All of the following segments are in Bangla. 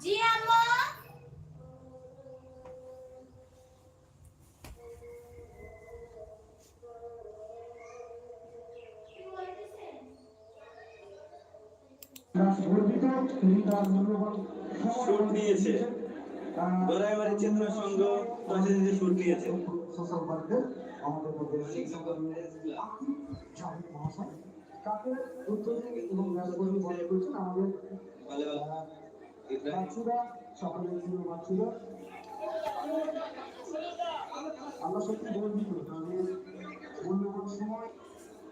জি আম্মু। সুর দিয়েছে। দিয়েছে সোশ্যাল ওয়ার্কার আমাদের আমাদের বাচ্চুরা সকলের প্রিয় বাচ্চুরা আমরা সত্যি গর্বিত তাদের মূল্যবান সময়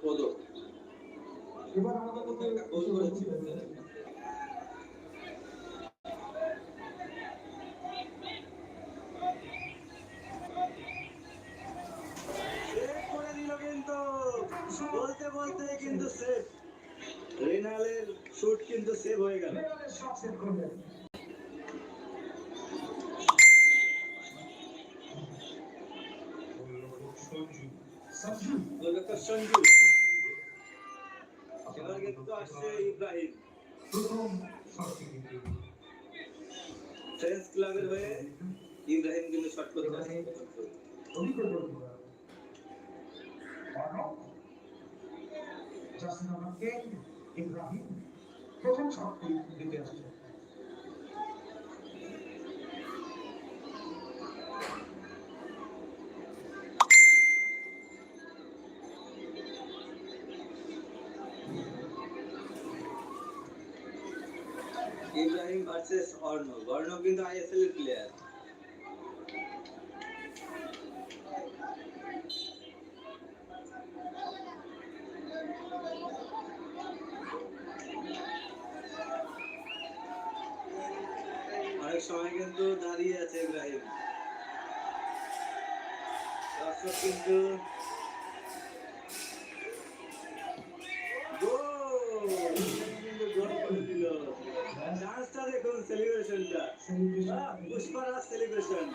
পদক এবার আমাদের মধ্যে গোল করেছে। সেভ করে দিল কিন্তু। বলতে বলতে কিন্তু সেভ রেনালের শুট কিন্তু সেভ হয়ে গেল। শট সেট করলেন সঞ্জু। গোলরক্ষক সঞ্জু এবার কিন্তু আসছে ইব্রাহিম। প্রথম শটটি কিন্তু ফ্রেন্স ক্লাবের হয়ে ইব্রাহিম কিন্তু শট করতে আসছে। অভিজ্ঞ গোলকিপার অর্ণব জাসিন আহমদকে ইব্রাহিম প্রথম শটটি দিতে আসছে ইব্রাহিম ভার্সেস অর্ণব অর্ণব কিন্তু আইএসএল এর প্লেয়ার অনেক সময় কিন্তু দাঁড়িয়ে আছে ইব্রাহিম। দর্শক কিন্তু গোল! কিন্তু দেখুন সেলিব্রেশনটা সেলিব্রেশন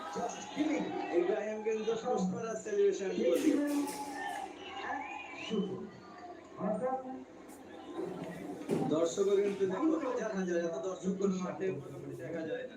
ইব্রাহিম সেলিব্রেশন দর্শকও হাজার হাজার এত দর্শক কোনো মাঠে দেখা যায় না।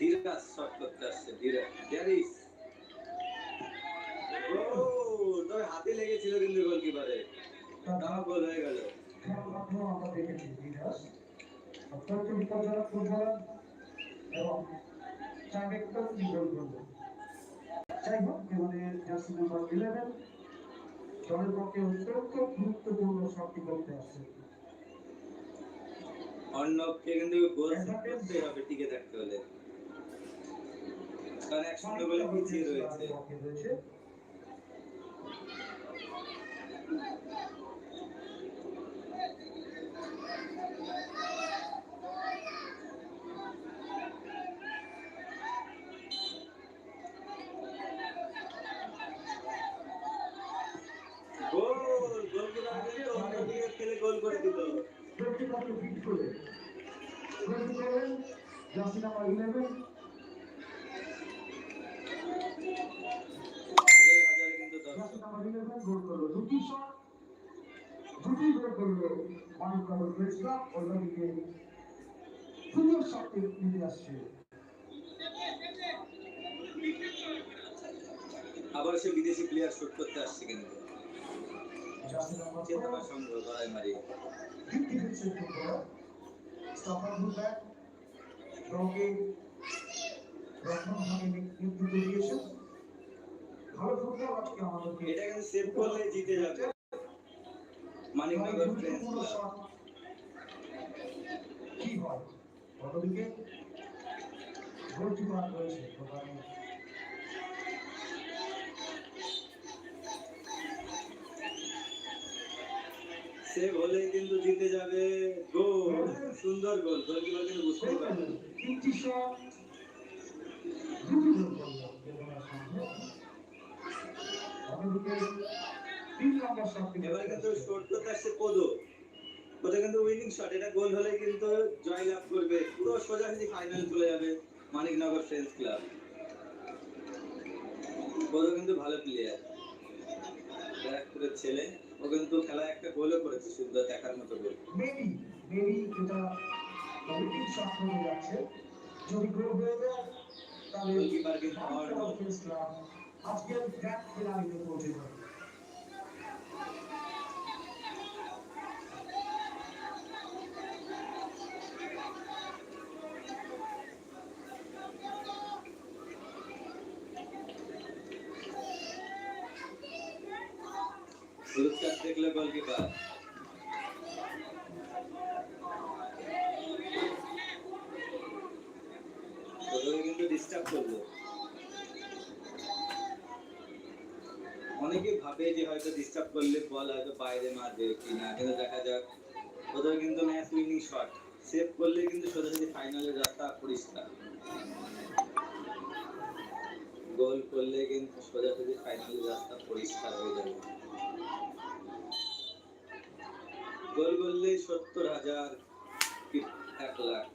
ধীরাজ শট করতে আসছে ধীরাজ ড্যারিস ও তোর হাতে লেগেছিল কিন্তু গোলকিপারে তাও গোল হয়ে গেল। আমরা দেখেছি জিলাস অত্যন্ত বিপজ্জনক ফুটবলার এবং একদম গোল যাই হোক এবারে জার্সি করতে আসছে অর্ণবকে কিন্তু হবে, টিকে থাকতে হলে। একসঙ্গে বলে পিছিয়ে রয়েছে। গোল গোল করে দিল গোলকিপারকে বিট করে জার্সি নাম্বার দর্শক জার্সি নাম্বার ইলেভেন গোল করল। দুটি শট দুটি গোল করল মানিক কাবর প্রেসরা অন্যদিকে সুন্দর শটটি নিতে আসছে। আবার সে বিদেশি প্লেয়ার শুট করতে আসছে কিন্তু চেতনা সংঘ গড়াই মারি। স্টপার নেতৃত্ব দিয়েছেন ভালো ফুটবল আজকে আমাদেরকে এটা কিন্তু সেভ করলে জিতে যাবে। ফ্রেন্ডস কি হয়? অন্যদিকে গোলকিপার রয়েছে সেভ হলে কিন্তু জিতে যাবে গোল। সুন্দর গোল। গোলকিপার কিন্তু বুঝতে পারবে। তিনটি শট দুটি গোল করল দেবনার সঙ্গে অন্যদিকে তিন নম্বর শট এবার কিন্তু শট করতে আসছে ওটা কিন্তু উইনিং শট এটা গোল হলে কিন্তু জয় লাভ করবে। পুরো সোজাসুজি ফাইনাল চলে যাবে মানিকনগর ফ্রেন্ডস ক্লাব ওরও কিন্তু ভালো প্লেয়ার ব্যারাকপুরের ছেলে। ও কিন্তু খেলায় একটা গোলও করেছে সুন্দর দেখার মতো গোল মেবি মেবি এটা উইকেট শট হয়ে যাচ্ছে। যদি গোল হয়ে যায় তাহলে গোলকিপার পাওয়ার গোল গ্র্যান্ড ফিনালে পৌঁছে যাবে। অনেকে ভাবে যে হয়তো ডিস্টার্ব করলে বল হয়তো বাইরে মারবে কিনা কিন্তু দেখা যাক। ওদের কিন্তু ম্যাচ উইনিং শট সেভ করলে কিন্তু সোজাসুজি ফাইনালের রাস্তা পরিষ্কার গোল করলে কিন্তু সোজাসুজি ফাইনালের রাস্তা পরিষ্কার হয়ে যাবে গোল করলে সত্তর হাজার এক লাখ।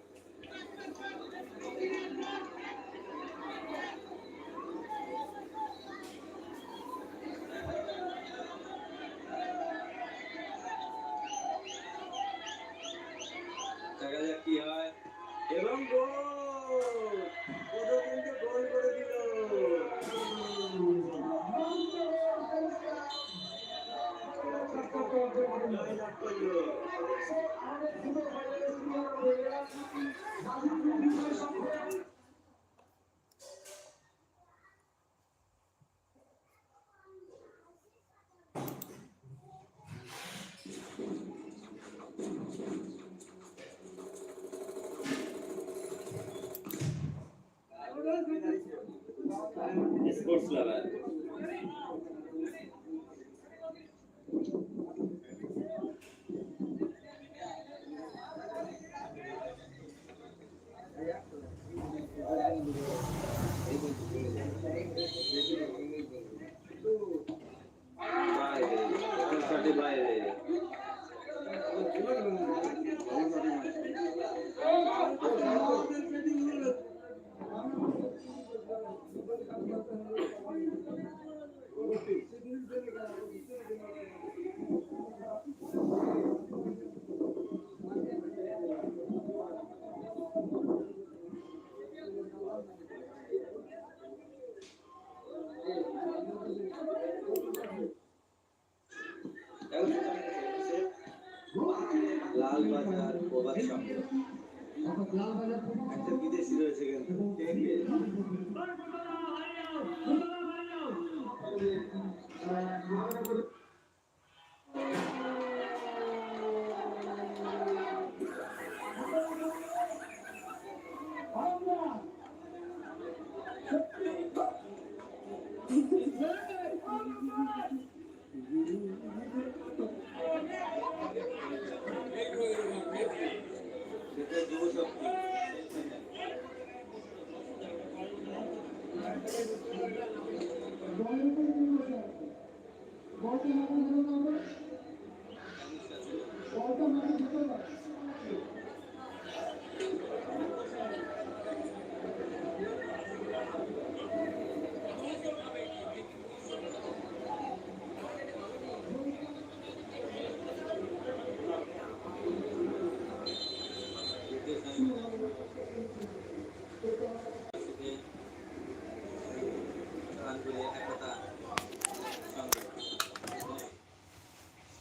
দেখা যাক কি হয়। এবং গোল! স্পোর্টস লাভার বাইরে কনসার্টে বাইরে লাল বাজার প্রবাদ শব্দ একটা বিদেশি রয়েছে কিন্তু বল